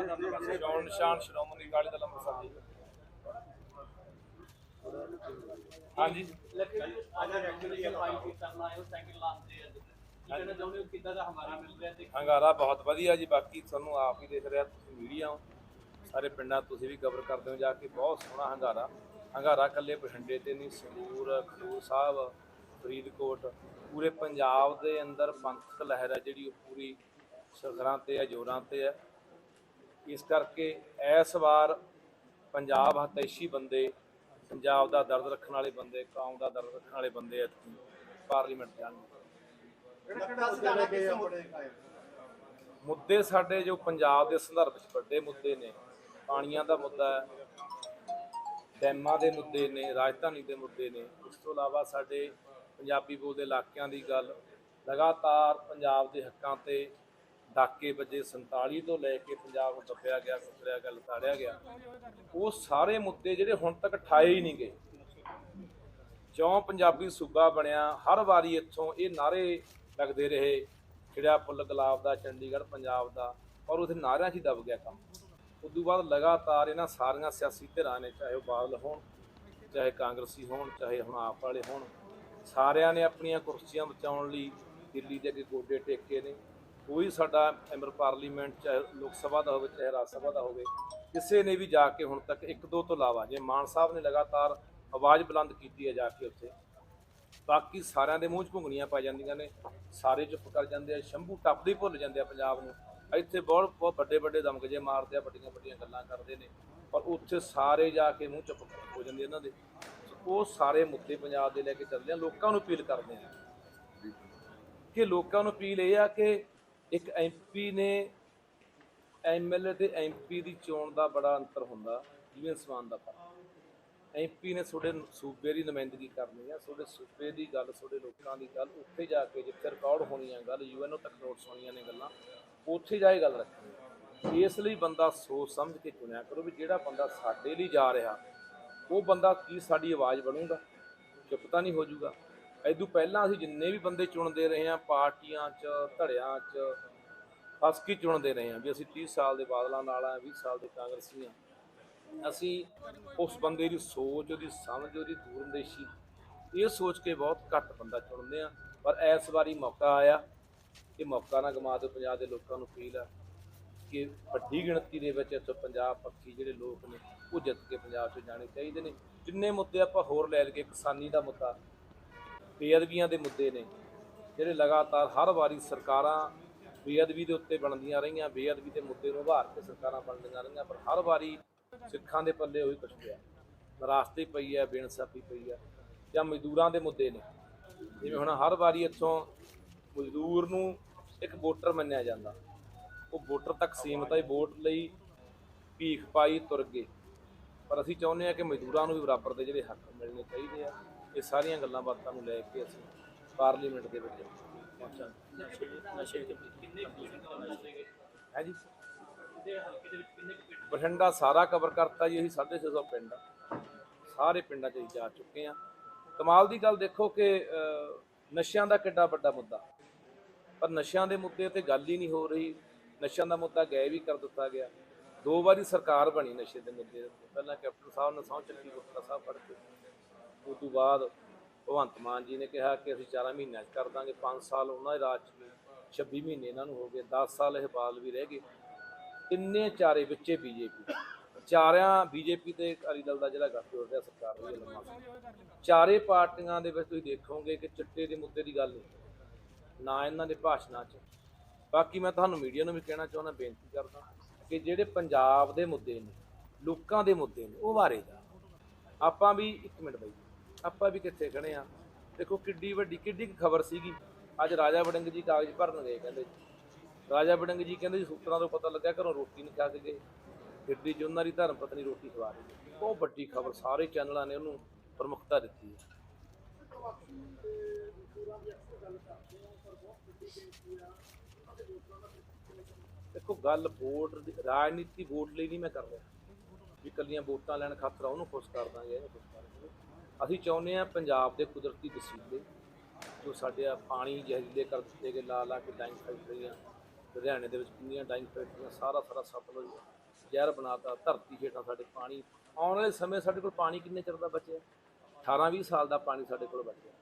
ਚੋਣ ਨਿਸ਼ਾਨ, ਸ਼੍ਰੋਮਣੀ ਅਕਾਲੀ ਦਲ ਅੰਮ੍ਰਿਤਸਰ ਜੀ। ਹਾਂਜੀ। ਅੱਜ ਐਕਚੁਅਲੀ ਫਾਈਨ ਕਰਨਾ ਹੈ ਸੈਕਿੰਡ ਲਾਸਟ ਡੇ ਅੱਜ ਕੀ ਚਾਹੁੰਦੇ ਹੋ ਕਿੱਦਾਂ ਦਾ ਹਮਾਰਾ ਮਿਲ ਰਿਹਾ ਤੇ ਹੰਗਾਰਾ ਬਹੁਤ ਵਧੀਆ ਜੀ, ਬਾਕੀ ਤੁਹਾਨੂੰ ਆਪ ਹੀ ਦੇਖ ਰਿਹਾ, ਤੁਸੀਂ ਮੀਡੀਆ ਹੋ। ਸਾਰੇ ਪਿੰਡਾਂ ਤੁਸੀਂ ਵੀ ਕਵਰ ਕਰਦੇ ਹੋ, ਜਾ ਕੇ ਬਹੁਤ ਸੋਹਣਾ ਹੰਗਾਰਾ। ਹੰਗਾਰਾ ਇਕੱਲੇ ਬਠਿੰਡੇ ਤੇ ਨਹੀਂ ਸੰਗੂਰ ਖਡੂਰ ਸਾਹਿਬ, ਫਰੀਦਕੋਟ, ਪੂਰੇ ਪੰਜਾਬ ਦੇ ਅੰਦਰ ਪੰਥਕ ਲਹਿਰ ਹੈ ਜਿਹੜੀ ਉਹ ਪੂਰੀ ਸਿਖਰਾਂ ਤੇ ਹੈ ਜੋਰਾਂ ਤੇ ਹੈ ਇਸ ਕਰਕੇ ਇਸ ਵਾਰ ਪੰਜਾਬ ਹਤੈਸ਼ੀ ਬੰਦੇ ਪੰਜਾਬ ਦਾ ਦਰਦ ਰੱਖਣ ਵਾਲੇ ਬੰਦੇ ਕੌਮ ਦਾ ਦਰਦ ਰੱਖਣ ਵਾਲੇ ਬੰਦੇ ਇੱਥੇ। ਪਾਰਲੀਮੈਂਟ ਜਾਣਗੇ ਮੁੱਦੇ ਸਾਡੇ ਜੋ ਪੰਜਾਬ ਦੇ ਸੰਦਰਭ ਵਿੱਚ ਵੱਡੇ ਮੁੱਦੇ ਨੇ। ਪਾਣੀਆਂ ਦਾ ਮੁੱਦਾ ਹੈ ਡੈਮਾਂ ਦੇ ਮੁੱਦੇ ਨੇ ਰਾਜਧਾਨੀ ਦੇ ਮੁੱਦੇ ਨੇ। ਇਸ ਤੋਂ ਇਲਾਵਾ ਸਾਡੇ ਪੰਜਾਬੀ ਬੋਲਦੇ ਇਲਾਕਿਆਂ ਦੀ ਗੱਲ ਲਗਾਤਾਰ ਪੰਜਾਬ ਦੇ ਹੱਕਾਂ ਤੇ ਡਾਕੇ ਵੱਜੇ 47 ਤੋਂ ਲੈ ਕੇ ਪੰਜਾਬ ਨੂੰ ਦੱਬਿਆ ਗਿਆ ਕੁਤਰਿਆ ਗਿਆ ਲਤਾੜਿਆ ਗਿਆ, ਉਹ ਸਾਰੇ ਮੁੱਦੇ ਜਿਹੜੇ ਹੁਣ ਤੱਕ ਠਾਏ ਹੀ ਨਹੀਂ ਗਏ। ਜਿਉਂ ਪੰਜਾਬੀ ਸੂਬਾ ਬਣਿਆ, ਹਰ ਵਾਰੀ ਇੱਥੋਂ ਇਹ ਨਾਰੇ ਲੱਗਦੇ ਰਹੇ, ਖਿੜਿਆ ਫੁੱਲ ਗੁਲਾਬ ਦਾ, ਚੰਡੀਗੜ੍ਹ ਪੰਜਾਬ ਦਾ, ਔਰ ਉਹਦੇ ਨਾਰਿਆਂ 'ਚ ਹੀ ਦਬ ਗਿਆ ਕੰਮ। ਉਸ ਤੋਂ ਬਾਅਦ ਲਗਾਤਾਰ ਇਹਨਾਂ ਸਾਰੀਆਂ ਸਿਆਸੀ ਧਿਰਾਂ ਨੇ, ਚਾਹੇ ਉਹ ਬਾਦਲ ਹੋਣ, ਚਾਹੇ ਕਾਂਗਰਸੀ ਹੋਣ, ਚਾਹੇ ਹੁਣ ਆਪ ਵਾਲੇ ਹੋਣ, ਸਾਰਿਆਂ ਨੇ ਆਪਣੀਆਂ ਕੁਰਸੀਆਂ ਬਚਾਉਣ ਲਈ ਦਿੱਲੀ ਦੇ ਅੱਗੇ ਗੋਡੇ ਟੇਕੇ ਨੇ। ਕੋਈ ਸਾਡਾ ਮੈਂਬਰ ਪਾਰਲੀਮੈਂਟ ਚਾਹੇ ਲੋਕ ਸਭਾ ਦਾ ਹੋਵੇ ਚਾਹੇ ਰਾਜ ਸਭਾ ਦਾ ਹੋਵੇ, ਕਿਸੇ ਨੇ ਵੀ ਜਾ ਕੇ ਹੁਣ ਤੱਕ ਇੱਕ ਦੋ ਤੋਂ ਇਲਾਵਾ, ਜੇ ਮਾਨ ਸਾਹਿਬ ਨੇ ਲਗਾਤਾਰ ਆਵਾਜ਼ ਬੁਲੰਦ ਕੀਤੀ ਹੈ ਜਾ ਕੇ ਉੱਥੇ, ਬਾਕੀ ਸਾਰਿਆਂ ਦੇ ਮੂੰਹ 'ਚ ਘੁੰਗਣੀਆਂ ਪੈ ਜਾਂਦੀਆਂ ਨੇ, ਸਾਰੇ ਚੁੱਪ ਕਰ ਜਾਂਦੇ ਆ, ਸ਼ੰਭੂ ਟੱਪਦੇ ਭੁੱਲ ਜਾਂਦੇ ਆ ਪੰਜਾਬ ਨੂੰ। ਇੱਥੇ ਬਹੁਤ ਬਹੁਤ ਵੱਡੇ ਵੱਡੇ ਦਮਕਜੇ ਮਾਰਦੇ ਆ, ਵੱਡੀਆਂ ਵੱਡੀਆਂ ਗੱਲਾਂ ਕਰਦੇ ਨੇ, ਪਰ ਉੱਥੇ ਸਾਰੇ ਜਾ ਕੇ ਮੂੰਹ ਚੁੱਪ ਹੋ ਜਾਂਦੇ ਇਹਨਾਂ ਦੇ। ਉਹ ਸਾਰੇ ਮੁੱਦੇ ਪੰਜਾਬ ਦੇ ਲੈ ਕੇ ਚੱਲਦੇ ਆ, ਲੋਕਾਂ ਨੂੰ ਅਪੀਲ ਕਰਦੇ ਆ। ਕਿ ਲੋਕਾਂ ਨੂੰ ਅਪੀਲ ਇਹ ਆ ਕਿ ਇੱਕ ਐਮਪੀ ਨੇ ਐਮਐਲਏ ਤੇ ਐਮਪੀ ਦੀ ਚੋਣ ਦਾ ਬੜਾ ਅੰਤਰ ਹੁੰਦਾ, ਜਿਵੇਂ ਸਮਾਨ ਦਾ ਫ਼ਰਕ ਐਮਪੀ ਨੇ ਤੁਹਾਡੇ ਸੂਬੇ ਦੀ ਨੁਮਾਇੰਦਗੀ ਕਰਨੀ ਆ, ਤੁਹਾਡੇ ਸੂਬੇ ਦੀ ਗੱਲ, ਤੁਹਾਡੇ ਲੋਕਾਂ ਦੀ ਗੱਲ, ਉੱਥੇ ਜਾ ਕੇ ਜਿੱਥੇ ਰਿਕਾਰਡ ਹੋਣੀ ਆ ਗੱਲ ਯੂਐਨਓ ਤੱਕ ਨੋਟਸ ਹੋਣੀਆਂ ਨੇ ਗੱਲਾਂ, ਉੱਥੇ ਜਾ ਕੇ ਗੱਲ ਰੱਖਣੀ ਇਸ ਲਈ ਬੰਦਾ ਸੋਚ ਸਮਝ ਕੇ ਚੁਣਿਆ ਕਰੋ ਵੀ ਜਿਹੜਾ ਬੰਦਾ ਸਾਡੇ ਲਈ ਜਾ ਰਿਹਾ, ਉਹ ਬੰਦਾ ਕੀ ਸਾਡੀ ਆਵਾਜ਼ ਬਣੂਗਾ, ਚੁੱਪ ਤਾਂ ਨਹੀਂ ਹੋ ਜਾਊਗਾ। ਐਦੂ ਪਹਿਲਾਂ ਅਸੀਂ ਜਿੰਨੇ ਵੀ ਬੰਦੇ ਚੁਣਦੇ ਰਹੇ ਹਾਂ, ਪਾਰਟੀਆਂ 'ਚ, ਧੜਿਆਂ 'ਚ ਫਸ ਕੇ ਚੁਣਦੇ ਰਹੇ ਹਾਂ ਵੀ ਅਸੀਂ 30 ਸਾਲ ਦੇ ਬਾਦਲਾਂ ਨਾਲ ਆ 20 ਸਾਲ ਦੇ ਕਾਂਗਰਸੀ ਆ ਅਸੀਂ ਉਸ ਬੰਦੇ ਦੀ ਸੋਚ, ਉਹਦੀ ਸਮਝ, ਉਹਦੀ ਦੂਰੰਦੇਸ਼ੀ, ਇਹ ਸੋਚ ਕੇ ਬਹੁਤ ਘੱਟ ਬੰਦਾ ਚੁਣਦੇ ਆ ਪਰ ਇਸ ਵਾਰੀ ਮੌਕਾ ਆਇਆ ਇਹ ਮੌਕਾ ਨਾ ਗਵਾ ਦਿਓ, ਪੰਜਾਬ ਦੇ ਲੋਕਾਂ ਨੂੰ ਅਪੀਲ ਆ ਕਿ ਵੱਡੀ ਗਿਣਤੀ ਦੇ ਵਿੱਚ ਇੱਥੋਂ ਪੰਜਾਬ ਪੱਖੀ ਜਿਹੜੇ ਲੋਕ ਨੇ, ਉਹ ਜਿੱਤ ਕੇ ਪੰਜਾਬ 'ਚ ਜਾਣੇ ਚਾਹੀਦੇ ਨੇ। ਜਿੰਨੇ ਮੁੱਦੇ ਆਪਾਂ ਹੋਰ ਲੈ ਲਈਏ, ਕਿਸਾਨੀ ਦਾ ਮੁੱਦਾ ਬੇਅਦਬੀਆਂ ਦੇ ਮੁੱਦੇ ਨੇ, ਜਿਹੜੇ ਲਗਾਤਾਰ ਹਰ ਵਾਰੀ ਸਰਕਾਰਾਂ ਬੇਅਦਬੀ ਦੇ ਉੱਤੇ ਬਣਦੀਆਂ ਰਹੀਆਂ, ਬੇਅਦਬੀ ਦੇ ਮੁੱਦੇ ਨੂੰ ਉਭਾਰ ਕੇ ਸਰਕਾਰਾਂ ਬਣਦੀਆਂ ਰਹੀਆਂ, ਪਰ ਹਰ ਵਾਰੀ ਸਿੱਖਾਂ ਦੇ ਪੱਲੇ ਉਹੀ ਕੁਛ ਪਿਆ। ਨਰਾਸਤੀ ਪਈ ਹੈ, ਬੇਇਨਸਾਫੀ ਪਈ ਹੈ, ਜਾਂ ਮਜ਼ਦੂਰਾਂ ਦੇ ਮੁੱਦੇ ਨੇ। ਜਿਵੇਂ ਹੁਣ ਹਰ ਵਾਰੀ ਇੱਥੋਂ ਮਜ਼ਦੂਰ ਨੂੰ ਇੱਕ ਵੋਟਰ ਮੰਨਿਆ ਜਾਂਦਾ। ਉਹ ਵੋਟਰ ਤੱਕ ਸੀਮਤ ਹੈ ਵੋਟ ਲਈ ਭੀਖ ਪਾਈ ਤੁਰ ਗਏ। ਪਰ ਅਸੀਂ ਚਾਹੁੰਦੇ ਹਾਂ ਕਿ ਮਜ਼ਦੂਰਾਂ ਨੂੰ ਵੀ ਬਰਾਬਰ ਦੇ ਜਿਹੜੇ ਹੱਕ ਮਿਲਣੇ ਚਾਹੀਦੇ ਆ। ਇਹ ਸਾਰੀਆਂ ਗੱਲਾਂ ਬਾਤਾਂ ਨੂੰ ਲੈ ਕੇ ਅਸੀਂ ਪਾਰਲੀਮੈਂਟ ਦੇ ਵਿੱਚ ਪਹੁੰਚਾਂਗੇ। ਹੈ ਜੀ? ਬਠਿੰਡਾ ਸਾਰਾ ਕਵਰ ਕਰਤਾ ਜੀ ਅਸੀਂ 650 ਪਿੰਡ ਸਾਰੇ ਪਿੰਡਾਂ 'ਚ ਜਾ ਚੁੱਕੇ ਆ ਕਮਾਲ ਦੀ ਗੱਲ ਦੇਖੋ ਕਿ ਨਸ਼ਿਆਂ ਦਾ ਕਿੱਡਾ ਵੱਡਾ ਮੁੱਦਾ। ਪਰ ਨਸ਼ਿਆਂ ਦੇ ਮੁੱਦੇ ਤੇ ਗੱਲ ਹੀ ਨਹੀਂ ਹੋ ਰਹੀ। ਨਸ਼ਿਆਂ ਦਾ ਮੁੱਦਾ ਗਾਇਬ ਵੀ ਕਰ ਦਿੱਤਾ ਗਿਆ। ਦੋ ਵਾਰੀ ਸਰਕਾਰ ਬਣੀ ਨਸ਼ੇ ਦੇ ਮੁੱਦੇ ਪਹਿਲਾਂ ਕੈਪਟਨ ਸਾਹਿਬ ਨੇ ਸਹੁੰ ਚੱਕੀ ਗੁਟਕਾ ਸਾਹਿਬ ਫੜ ਕੇ। ਉਸ ਤੋਂ ਬਾਅਦ ਭਗਵੰਤ ਮਾਨ ਜੀ ਨੇ ਕਿਹਾ ਕਿ ਅਸੀਂ 4 ਮਹੀਨਿਆਂ 'ਚ ਕਰ ਦਾਂਗੇ 5 ਸਾਲ ਉਹਨਾਂ ਦੇ ਰਾਜ 'ਚ ਗਏ 26 ਮਹੀਨੇ ਇਹਨਾਂ ਨੂੰ ਹੋ ਗਏ 10 ਸਾਲ ਇਹ ਬਾਲ ਵੀ ਰਹਿ ਗਏ। ਤਿੰਨੇ ਚਾਰੇ ਵਿੱਚੇ ਬੀਜੇਪੀ ਚਾਰਿਆਂ ਬੀਜੇਪੀ ਤੇ ਅਕਾਲੀ ਦਲ ਦਾ ਜਿਹੜਾ ਗੱਠਜੋੜ ਰਿਹਾ ਸਰਕਾਰ ਦਾ ਲੰਮਾ ਚਾਰੇ ਪਾਰਟੀਆਂ ਦੇ ਵਿੱਚ ਤੁਸੀਂ ਦੇਖੋਗੇ ਕਿ ਚਿੱਟੇ ਦੇ ਮੁੱਦੇ ਦੀ ਗੱਲ ਨਹੀਂ। ਨਾ ਇਹਨਾਂ ਦੇ ਭਾਸ਼ਣਾਂ 'ਚ। ਬਾਕੀ ਮੈਂ ਤੁਹਾਨੂੰ ਮੀਡੀਆ ਨੂੰ ਵੀ ਕਹਿਣਾ ਚਾਹੁੰਦਾ, ਬੇਨਤੀ ਕਰਦਾ ਕਿ ਜਿਹੜੇ ਪੰਜਾਬ ਦੇ ਮੁੱਦੇ ਨੇ, ਲੋਕਾਂ ਦੇ ਮੁੱਦੇ ਨੇ, ਉਹ ਬਾਰੇ ਜਾ ਆਪਾਂ ਵੀ ਇੱਕ ਮਿੰਟ ਬਾਈ ਆਪਾਂ ਵੀ ਕਿੱਥੇ ਖੜੇ ਆ। ਦੇਖੋ ਕਿੱਡੀ ਵੱਡੀ, ਕਿੱਡੀ ਖਬਰ ਸੀਗੀ। ਅੱਜ ਰਾਜਾ ਵੜਿੰਗ ਜੀ ਕਾਗਜ਼ ਭਰਨ ਗਏ ਕਹਿੰਦੇ। ਰਾਜਾ ਵੜਿੰਗ ਜੀ ਕਹਿੰਦੇ ਜੀ, ਸੂਤਰਾਂ ਤੋਂ ਪਤਾ ਲੱਗਿਆ ਘਰੋਂ ਰੋਟੀ ਨਹੀਂ ਖਾ ਕੇ ਗਏ। ਗੱਡੀ 'ਚ ਉਹਨਾਂ ਦੀ ਧਰਮ ਪਤਨੀ ਰੋਟੀ ਖਵਾ ਰਹੀ ਬਹੁਤ ਵੱਡੀ ਖਬਰ, ਸਾਰੇ ਚੈਨਲਾਂ ਨੇ ਉਹਨੂੰ ਪ੍ਰਮੁਖਤਾ ਦਿੱਤੀ ਹੈ। ਦੇਖੋ ਗੱਲ ਵੋਟ ਦੀ, ਰਾਜਨੀਤੀ ਵੋਟ ਲਈ ਨਹੀਂ ਮੈਂ ਕਰ ਰਿਹਾ। ਵੀ ਕੱਲੀਆਂ ਵੋਟਾਂ ਲੈਣ ਖਾਤਰ ਉਹਨੂੰ ਖੁਸ਼ ਕਰ ਦਾਂਗੇ ਇਹਨੂੰ ਖੁਸ਼ ਕਰ ਦਾਂਗੇ ਅਸੀਂ ਚਾਹੁੰਦੇ ਆ ਪੰਜਾਬ ਦੇ ਕੁਦਰਤੀ ਵਸੀਲੇ ਜੋ ਸਾਡੇ ਆ ਪਾਣੀ ਜ਼ਹਿਰੀਲੇ ਕਰ ਦਿੱਤੇ ਗਏ, ਲਾ ਲਾ ਕੇ ਡਾਈਂ ਫੈਕਟਰੀਆਂ ਲੁਧਿਆਣੇ ਦੇ ਵਿੱਚ ਕਿੰਨੀਆਂ ਡਾਈਂਗ ਫੈਕਟਰੀਆਂ ਸਾਰਾ ਸਾਰਾ ਸਤਲੁਜ ਜ਼ਹਿਰ ਬਣਾਤਾ ਧਰਤੀ ਹੇਠਾਂ ਸਾਡੇ ਪਾਣੀ, ਆਉਣ ਵਾਲੇ ਸਮੇਂ ਸਾਡੇ ਕੋਲ ਪਾਣੀ ਕਿੰਨੇ ਚਿਰ ਦਾ ਬਚਿਆ? 18 20 ਸਾਲ ਦਾ ਪਾਣੀ ਸਾਡੇ ਕੋਲ ਬਚਿਆ।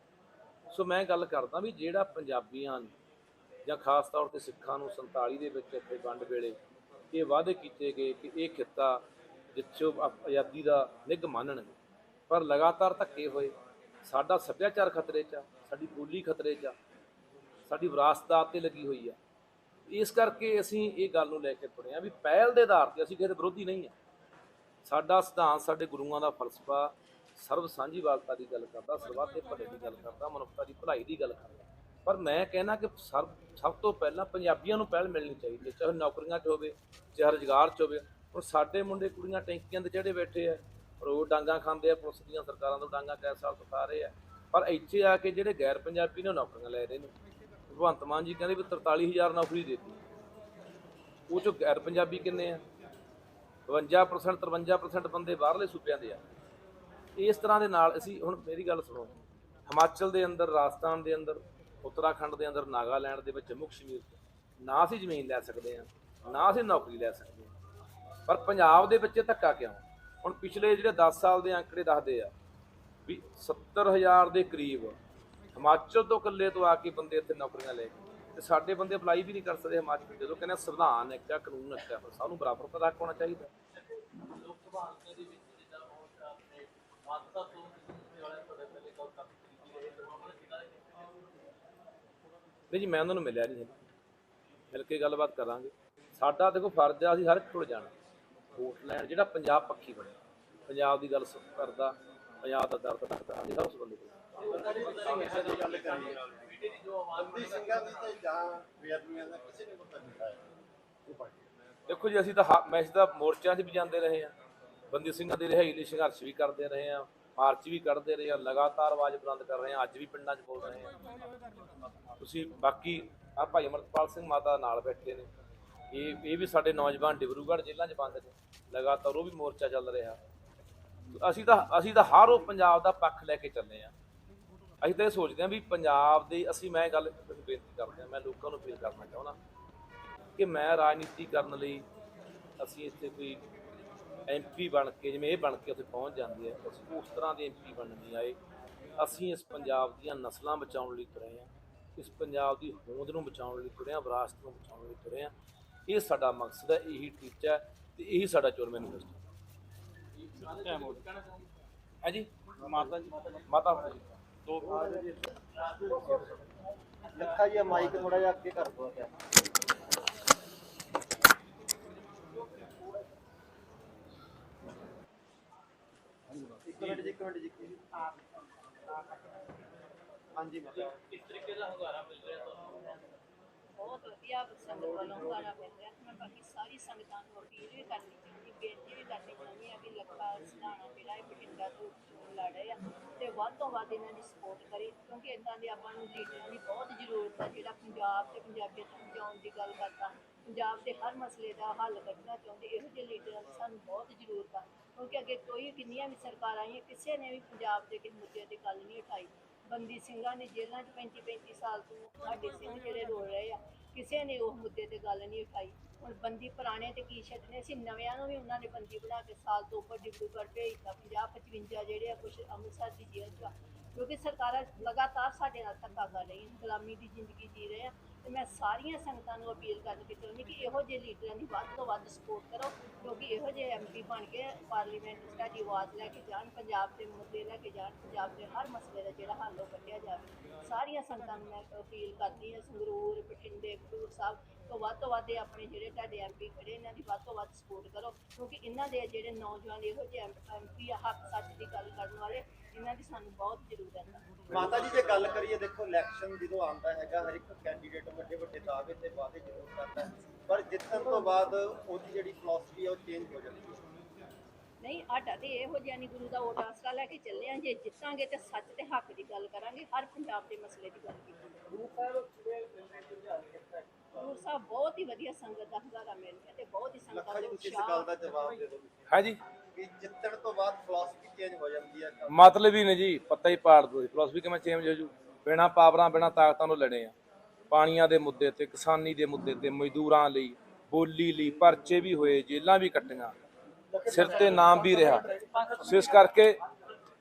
ਸੋ ਮੈਂ ਗੱਲ ਕਰਦਾ ਵੀ ਜਿਹੜਾ ਪੰਜਾਬੀਆਂ ਨੇ ਜਾਂ ਖਾਸ ਤੌਰ ਤੇ ਸਿੱਖਾਂ ਨੂੰ 47 ਦੇ ਵਿੱਚ ਇੱਥੇ ਵੰਡ ਵੇਲੇ ਇਹ ਵਾਅਦੇ ਕੀਤੇ ਗਏ ਕਿ ਇਹ ਖਿੱਤਾ ਜਿੱਥੋਂ ਆਜ਼ਾਦੀ ਦਾ ਨਿੱਘ ਮੰਨਣਗੇ। ਪਰ ਲਗਾਤਾਰ ਧੱਕੇ ਹੋਏ। ਸਾਡਾ ਸੱਭਿਆਚਾਰ ਖਤਰੇ 'ਚ ਆ, ਸਾਡੀ ਬੋਲੀ ਖਤਰੇ 'ਚ ਆ, ਸਾਡੀ ਵਿਰਾਸਤ ਤੇ ਲੱਗੀ ਹੋਈ ਆ। ਇਸ ਕਰਕੇ ਅਸੀਂ ਇਹ ਗੱਲ ਨੂੰ ਲੈ ਕੇ ਤੁਰੇ ਆ ਵੀ ਪਹਿਲ ਦੇ ਆਧਾਰ ਤੇ ਅਸੀਂ ਕਿਸੇ ਦੇ ਵਿਰੋਧੀ ਨਹੀਂ ਆ। ਸਾਡਾ ਸਿਧਾਂਤ, ਸਾਡੇ ਗੁਰੂਆਂ ਦਾ ਫਲਸਫਾ, ਸਰਬ ਸਾਂਝੀਵਾਲਤਾ ਦੀ ਗੱਲ ਕਰਦਾ ਸਰਬੱਤ ਦੇ ਭਲੇ ਦੀ ਗੱਲ ਕਰਦਾ, ਮਨੁੱਖਤਾ ਦੀ ਭਲਾਈ ਦੀ ਗੱਲ ਕਰਦਾ। ਪਰ ਮੈਂ ਕਹਿਣਾ ਕਿ ਸਰਬ ਸਭ ਤੋਂ ਪਹਿਲਾਂ ਪੰਜਾਬੀਆਂ ਨੂੰ ਪਹਿਲ ਮਿਲਣੀ ਚਾਹੀਦੀ ਹੈ, ਚਾਹੇ ਨੌਕਰੀਆਂ 'ਚ ਹੋਵੇ, ਚਾਹੇ ਰੁਜ਼ਗਾਰ 'ਚ ਹੋਵੇ। ਹੁਣ ਸਾਡੇ ਮੁੰਡੇ ਕੁੜੀਆਂ ਟੈਂਕੀਆਂ ਤੇ ਚੜੇ ਬੈਠੇ ਆ ਰੋਜ਼ ਡਾਂਗਾ ਖਾਂਦੇ ਆ, ਪੁਲਿਸ ਦੀਆਂ ਸਰਕਾਰਾਂ ਤੋਂ ਡਾਂਗਾ ਕੈ ਸਾਲ ਤੋਂ ਖਾ ਰਹੇ ਆ। ਪਰ ਇੱਥੇ ਆ ਕੇ ਜਿਹੜੇ ਗੈਰ ਪੰਜਾਬੀ ਨੇ ਉਹ ਨੌਕਰੀਆਂ ਲੈ ਰਹੇ ਨੇ। ਭਗਵੰਤ ਮਾਨ ਜੀ ਕਹਿੰਦੇ ਵੀ 43000 ਨੌਕਰੀ ਦੇਤੀ। ਉਹ ਚੋਂ ਗੈਰ ਪੰਜਾਬੀ ਕਿੰਨੇ ਆ? 52% 53% ਬੰਦੇ ਬਾਹਰਲੇ ਸੂਬਿਆਂ ਦੇ ਆ। ਇਸ ਤਰ੍ਹਾਂ ਦੇ ਨਾਲ ਅਸੀਂ ਹੁਣ ਮੇਰੀ ਗੱਲ ਸੁਣੋ। ਹਿਮਾਚਲ ਦੇ ਅੰਦਰ, ਰਾਜਸਥਾਨ ਦੇ ਅੰਦਰ, ਉੱਤਰਾਖੰਡ ਦੇ ਅੰਦਰ, ਨਾਗਾਲੈਂਡ ਦੇ ਵਿੱਚ ਜੰਮੂ ਕਸ਼ਮੀਰ ਨਾ ਅਸੀਂ ਜ਼ਮੀਨ ਲੈ ਸਕਦੇ ਆ ਨਾ ਅਸੀਂ ਨੌਕਰੀ ਲੈ ਸਕਦੇ ਹਾਂ। ਪਰ ਪੰਜਾਬ ਦੇ ਵਿੱਚ ਧੱਕਾ ਕਿਉਂ? ਹੁਣ ਪਿਛਲੇ ਜਿਹੜੇ 10 ਸਾਲ ਦੇ ਅੰਕੜੇ ਦੱਸਦੇ ਆ ਵੀ 70000 ਦੇ ਕਰੀਬ ਹਿਮਾਚਲ ਤੋਂ ਇਕੱਲੇ ਤੋਂ ਆ ਕੇ ਬੰਦੇ ਇੱਥੇ ਨੌਕਰੀਆਂ ਲੈ ਕੇ ਤੇ ਸਾਡੇ ਬੰਦੇ ਅਪਲਾਈ ਵੀ ਨਹੀਂ ਕਰ ਸਕਦੇ ਹਿਮਾਚਲ ਜਦੋਂ ਕਹਿੰਦੇ ਸੰਵਿਧਾਨ ਇੱਕ ਆ ਕਾਨੂੰਨ ਇੱਕ ਆ ਸਾਨੂੰ ਬਰਾਬਰ ਹੱਕ ਹੋਣਾ ਚਾਹੀਦਾ। ਲੋਕ ਸਭਾ ਹਲਕੇ ਦੇ ਵਿੱਚ ਜਿੱਦਾਂ ਉਹ ਆਪਣੇ ਮਾਤਾ ਤੋਂ ਵਾਲੇ ਤੁਹਾਡੇ ਪਹਿਲੇ ਗੱਲ ਕਰ ਰਹੇ ਤੇ ਉਹਨਾਂ ਨੇ? ਕਿਹਾ ਨਹੀਂ ਜੀ ਮੈਂ ਉਹਨਾਂ ਨੂੰ ਮਿਲਿਆ ਨਹੀਂ ਹੈ ਮਿਲ ਕੇ ਗੱਲਬਾਤ ਕਰਾਂਗੇ। ਸਾਡਾ ਦੇਖੋ ਫਰਜ਼ ਆ ਅਸੀਂ ਹਰ ਇੱਕ ਕੋਲ ਜਾਣਾ। ਵੋਟ ਲੈਣ ਜਿਹੜਾ ਪੰਜਾਬ ਪੱਖੀ ਬਣਿਆ ਪੰਜਾਬ ਦੀ ਗੱਲ ਕਰਦਾ ਪੰਜਾਬ ਦਾ ਦਰਦ ਰੱਖਦਾ ਸਭ ਉਸ ਬੰਦੇ ਕੋਲ ਦੀ ਦੀ ਦਾ ਦੇਖੋ ਜੀ ਅਸੀਂ ਤਾਂ ਹਾ- ਮੈਂ ਅਸੀਂ ਤਾਂ ਮੋਰਚਿਆਂ 'ਚ ਵੀ ਜਾਂਦੇ ਰਹੇ ਆ ਬੰਦੀ ਸਿੰਘਾਂ ਦੀ ਰਿਹਾਈ ਲਈ ਸੰਘਰਸ਼ ਵੀ ਕਰਦੇ ਰਹੇ ਆ ਮਾਰਚ ਵੀ ਕੱਢਦੇ ਰਹੇ ਆ ਲਗਾਤਾਰ ਆਵਾਜ਼ ਬੁਲੰਦ ਕਰ ਰਹੇ ਆ ਅੱਜ ਵੀ ਪਿੰਡਾਂ 'ਚ ਬੋਲ ਰਹੇ ਆ ਤੁਸੀਂ ਬਾਕੀ ਆ ਭਾਈ ਅਮਰਪਾਲ ਸਿੰਘ ਮਾਤਾ ਨਾਲ ਬੈਠੇ ਨੇ। ਇਹ ਇਹ ਵੀ ਸਾਡੇ ਨੌਜਵਾਨ ਡਿਬਰੂਗੜ੍ਹ ਜੇਲ੍ਹਾਂ 'ਚ ਬੰਦ ਨੇ। ਲਗਾਤਾਰ ਉਹ ਵੀ ਮੋਰਚਾ ਚੱਲ ਰਿਹਾ। ਅਸੀਂ ਤਾਂ ਅਸੀਂ ਤਾਂ ਹਰ ਉਹ ਪੰਜਾਬ ਦਾ ਪੱਖ ਲੈ ਕੇ ਚੱਲੇ ਆ ਅਸੀਂ ਤਾਂ ਇਹ ਸੋਚਦੇ ਹਾਂ ਵੀ ਪੰਜਾਬ ਦੇ, ਅਸੀਂ, ਮੈਂ ਗੱਲ ਬੇਨਤੀ ਕਰਦੇ ਹਾਂ, ਮੈਂ ਲੋਕਾਂ ਨੂੰ ਅਪੀਲ ਕਰਨਾ ਚਾਹੁੰਦਾ ਕਿ ਮੈਂ ਰਾਜਨੀਤੀ ਕਰਨ ਲਈ ਅਸੀਂ ਇੱਥੇ ਕੋਈ ਐਮਪੀ ਬਣ ਕੇ, ਜਿਵੇਂ ਇਹ ਬਣ ਕੇ ਉੱਥੇ ਪਹੁੰਚ ਜਾਂਦੀ ਹੈ, ਅਸੀਂ ਉਸ ਤਰ੍ਹਾਂ ਦੇ ਐਮਪੀ ਬਣਨ ਨਹੀਂ ਆਏ। ਅਸੀਂ ਇਸ ਪੰਜਾਬ ਦੀਆਂ ਨਸਲਾਂ ਬਚਾਉਣ ਲਈ ਤੁਰੇ ਹਾਂ, ਇਸ ਪੰਜਾਬ ਦੀ ਹੋਂਦ ਨੂੰ ਬਚਾਉਣ ਲਈ ਤੁਰੇ ਹਾਂ, ਵਿਰਾਸਤ ਨੂੰ ਬਚਾਉਣ ਲਈ ਤੁਰੇ ਹਾਂ। ਇਹ ਸਾਡਾ ਮਕਸਦ ਹੈ ਇਹੀ ਟੀਚਾ ਹੈ ਤੇ ਇਹੀ ਸਾਡਾ ਚੋਣ ਮੈਨੀਫੈਸਟੋ। ਹੈ ਜੀ। ਮਾਤਾ ਜੀ। ਮਾਤਾ ਦੋ ਲੱਖਾ ਜੀ ਮਾਈਕ ਥੋੜਾ ਜਿਹਾ ਅੱਗੇ ਕਰ ਦੋ ਇੱਕ ਮਿੰਟ ਜੀ ਇੱਕ ਮਿੰਟ ਜੀ। ਹਾਂਜੀ। ਮਾਤਾ ਕਿਸ ਤਰੀਕੇ ਦਾ ਹੰਗਾਰਾ ਮਿਲ ਰਿਹਾ ਤੁਹਾਨੂੰ? ਬਹੁਤ ਵਧੀਆ ਸੰਗਤ ਵੱਲੋਂ ਹੁੰਗਾਰਾ ਮਿਲ ਰਿਹਾ ਮੈਂ ਬਾਕੀ ਸਾਰੀ ਸੰਗਤਾਂ ਨੂੰ ਅਪੀਲ ਵੀ ਕਰਨੀ ਚਾਹੁੰਦੀ ਬੇਨਤੀ ਵੀ ਕਰਨੀ ਚਾਹੁੰਦੀ ਆ ਕਿ ਲੱਖਾ ਸਿਧਾਣਾ ਜਿਹੜਾ ਇਹ ਬਠਿੰਡਾ ਤੋਂ ਲੜ ਰਹੇ ਆ ਤੇ ਵੱਧ ਤੋਂ ਵੱਧ ਇਹਨਾਂ ਦੀ ਸਪੋਰਟ ਕਰੇ ਕਿਉਂਕਿ ਇਦਾਂ ਦੇ ਆਪਾਂ ਨੂੰ ਲੀਡਰਾਂ ਦੀ ਬਹੁਤ ਜ਼ਰੂਰਤ ਹੈ ਜਿਹੜਾ ਪੰਜਾਬ ਤੇ ਪੰਜਾਬੀਅਤ ਨੂੰ ਦੀ ਗੱਲ ਕਰਦਾ। ਪੰਜਾਬ ਦੇ ਹਰ ਮਸਲੇ ਦਾ ਹੱਲ ਕੱਢਣਾ ਚਾਹੁੰਦੇ, ਇਹੋ ਜਿਹੇ ਲੀਡਰਾਂ ਦੀ ਸਾਨੂੰ ਬਹੁਤ ਜ਼ਰੂਰਤ ਆ। ਕਿਉਂਕਿ ਅੱਗੇ ਕੋਈ ਕਿੰਨੀਆਂ ਵੀ ਸਰਕਾਰਾਂ ਆਈਆਂ, ਕਿਸੇ ਨੇ ਵੀ ਪੰਜਾਬ ਦੇ ਕਿਸੇ ਮੁੱਦੇ ਤੇ ਗੱਲ ਨਹੀਂ ਉਠਾਈ। ਬੰਦੀ ਸਿੰਘਾਂ ਨੇ ਜੇਲ੍ਹਾਂ 'ਚ 35 35 ਸਾਲ ਤੋਂ ਸਾਡੇ ਸਿੰਘ ਜਿਹੜੇ ਰੋਲ ਰਹੇ ਆ ਕਿਸੇ ਨੇ ਉਹ ਮੁੱਦੇ ਤੇ ਗੱਲ ਨਹੀਂ ਉਠਾਈ। ਹੁਣ ਬੰਦੀ ਪੁਰਾਣੇ ਤੇ ਕੀ ਛੱਡਨੇ ਸੀ ਨਵਿਆਂ ਨੂੰ ਵੀ ਉਹਨਾਂ ਨੇ ਬੰਦੀ ਬਣਾ ਕੇ ਸਾਲ ਤੋਂ ਉੱਪਰ ਡਿਬਰੂਗੜ੍ਹ ਭੇਜਤਾ 50 55 ਜਿਹੜੇ ਆ ਕੁਝ ਅੰਮ੍ਰਿਤਸਰ ਦੀ ਜੇਲ੍ਹ 'ਚ ਆ। ਕਿਉਂਕਿ ਸਰਕਾਰਾਂ ਲਗਾਤਾਰ ਸਾਡੇ ਨਾਲ ਧੱਕਾ ਕਰ ਰਹੀਆਂ ਗੁਲਾਮੀ ਦੀ ਜ਼ਿੰਦਗੀ ਜੀ ਰਹੇ ਆ। ਤੇ ਮੈਂ ਸਾਰੀਆਂ ਸੰਗਤਾਂ ਨੂੰ ਅਪੀਲ ਕਰਨੀ ਚਾਹੁੰਦੀ ਕਿ ਇਹੋ ਜਿਹੇ ਲੀਡਰਾਂ ਦੀ ਵੱਧ ਤੋਂ ਵੱਧ ਸਪੋਰਟ ਕਰੋ, ਕਿਉਂਕਿ ਇਹੋ ਜਿਹੇ ਐਮਪੀ ਬਣ ਕੇ ਪਾਰਲੀਮੈਂਟ 'ਚ ਸਾਡੀ ਆਵਾਜ਼ ਲੈ ਕੇ ਜਾਣ, ਪੰਜਾਬ ਦੇ ਮੁੱਦੇ ਲੈ ਕੇ ਜਾਣ, ਪੰਜਾਬ ਦੇ ਹਰ ਮਸਲੇ ਦਾ ਜਿਹੜਾ ਹੱਲ ਉਹ ਕੱਢਿਆ ਜਾਵੇ। ਸਾਰੀਆਂ ਸੰਗਤਾਂ ਨੂੰ ਮੈਂ ਅਪੀਲ ਕਰਦੀ ਹਾਂ, ਸੰਗਰੂਰ, ਬਠਿੰਡੇ, ਖਡੂਰ ਸਾਹਿਬ ਤੋਂ ਵੱਧ ਤੋਂ ਵੱਧ ਆਪਣੇ ਜਿਹੜੇ ਤੁਹਾਡੇ ਐਮਪੀ ਖੜੇ, ਇਹਨਾਂ ਦੀ ਵੱਧ ਤੋਂ ਵੱਧ ਸਪੋਰਟ ਕਰੋ, ਕਿਉਂਕਿ ਇਹਨਾਂ ਦੇ ਜਿਹੜੇ ਨੌਜਵਾਨ ਇਹੋ ਜਿਹੇ ਐਮਪੀ ਆ, ਹੱਕ ਸੱਚ ਦੀ ਗੱਲ ਕਰਨ ਵਾਲੇ ਇਹਨਾਂ ਦੀ ਸਾਨੂੰ ਬਹੁਤ ਜ਼ਰੂਰਤ ਹੈ। ਮਾਤਾ ਜੀ ਜੇ ਗੱਲ ਕਰੀਏ ਦੇਖੋ ਇਲੈਕਸ਼ਨ ਜਦੋਂ ਆਉਂਦਾ ਹੈਗਾ ਹਰ ਇੱਕ ਕੈਂਡੀਡੇਟ ਵੱਡੇ ਵੱਡੇ ਦਾਅਵੇ ਤੇ ਵਾਅਦੇ ਜ਼ਰੂਰ ਕਰਦਾ ਹੈ, ਪਰ ਜਿੱਤਣ ਤੋਂ ਬਾਅਦ ਉਹਦੀ ਜਿਹੜੀ ਫਿਲਾਸਫੀ ਹੈ ਉਹ ਚੇਂਜ ਹੋ ਜਾਂਦੀ ਹੈ। ਨਹੀਂ ਸਾਡਾ ਤੇ ਇਹੋ ਜਿਹਾ ਨਹੀਂ ਗੁਰੂ ਦਾ ਵੋਟ ਆਸਰਾ ਲੈ ਕੇ ਚੱਲੇ ਆ। ਜੇ ਜਿੱਤਾਂਗੇ ਤੇ ਸੱਚ ਤੇ ਹੱਕ ਦੀ ਗੱਲ ਕਰਾਂਗੇ ਹਰ ਪੰਜਾਬ ਦੇ ਮਸਲੇ ਦੀ ਗੱਲ ਕੀਤੀ ਗੁਰੂ ਸਾਹਿਬ ਕਿਵੇਂ ਮਿਲਣੇ ਦੀ ਲੁਧਿਆਣੇ ਕਿੱਥੇ ਗੁਰੂ ਸਾਹਿਬ ਬਹੁਤ ਹੀ ਵਧੀਆ ਸੰਗਤ ਦਾ ਹੰਗਾਰਾ ਮਿਲ ਰਿਹਾ ਤੇ ਬਹੁਤ ਹੀ ਸੰਗਤਾਂ ਲੱਖਾ ਜੀ ਦਾ ਤੁਸੀਂ ਇਸ ਉਤਸ਼ਾਹ ਗੱਲ ਦਾ ਜਵਾਬ ਦੇ ਦਿਓ ਹੈ ਜੀ ਕਿ ਜਿੱਤਣ ਤੋਂ ਬਾਅਦ ਫਿਲਾਸਫੀ ਚੇਂਜ ਹੋ ਜਾਂਦੀ ਹੈ। ਮਤਲਬ ਹੀ ਨੇ ਜੀ ਪੱਤਾ ਹੀ ਪਾੜ ਦੋ ਫਿਲਾਸਫੀ ਕਿਵੇਂ ਚੇਂਜ ਹੋ ਜੂ? ਬਿਨਾ ਪਾਵਰਾਂ ਬਿਨਾ ਤਾਕਤਾਂ ਨੂੰ ਲੜੇ ਆ। ਪਾਣੀਆਂ ਦੇ ਮੁੱਦੇ ਤੇ ਕਿਸਾਨੀ ਦੇ ਮੁੱਦੇ ਤੇ ਮਜ਼ਦੂਰਾਂ ਲਈ ਬੋਲੀ ਲਈ ਪਰਚੇ ਵੀ ਹੋਏ ਜੇਲਾਂ ਵੀ ਕੱਟੀਆਂ। ਸਿਰ ਤੇ ਨਾਮ ਵੀ ਰਿਹਾ। ਸੋ ਇਸ ਕਰਕੇ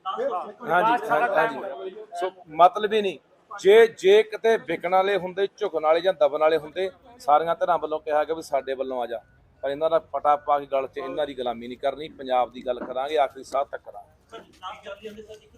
ਹਾਂਜੀ ਹਾਂਜੀ। ਸੋ ਮਤਲਬ ਹੀ ਨਹੀਂ। ਜੇ ਜੇ ਕਿਤੇ ਵਿਕਣ ਵਾਲੇ ਹੁੰਦੇ, ਝੁਕਣ ਵਾਲੇ ਜਾਂ ਦਬਣ ਵਾਲੇ ਹੁੰਦੇ, ਸਾਰੀਆਂ ਧਿਰਾਂ ਵੱਲੋਂ ਕਿਹਾ ਗਿਆ ਵੀ ਸਾਡੇ ਵੱਲੋਂ ਆ ਜਾ। ਪਰ ਇਹਨਾਂ ਦਾ ਪਟਾ ਪਾ ਕੇ ਗਲ 'ਚ ਇਹਨਾਂ ਦੀ ਗੁਲਾਮੀ ਨਹੀਂ ਕਰਨੀ, ਪੰਜਾਬ ਦੀ ਗੱਲ ਕਰਾਂਗੇ, ਆਖਰੀ ਸਾਹ ਤੱਕ ਕਰਾਂਗੇ।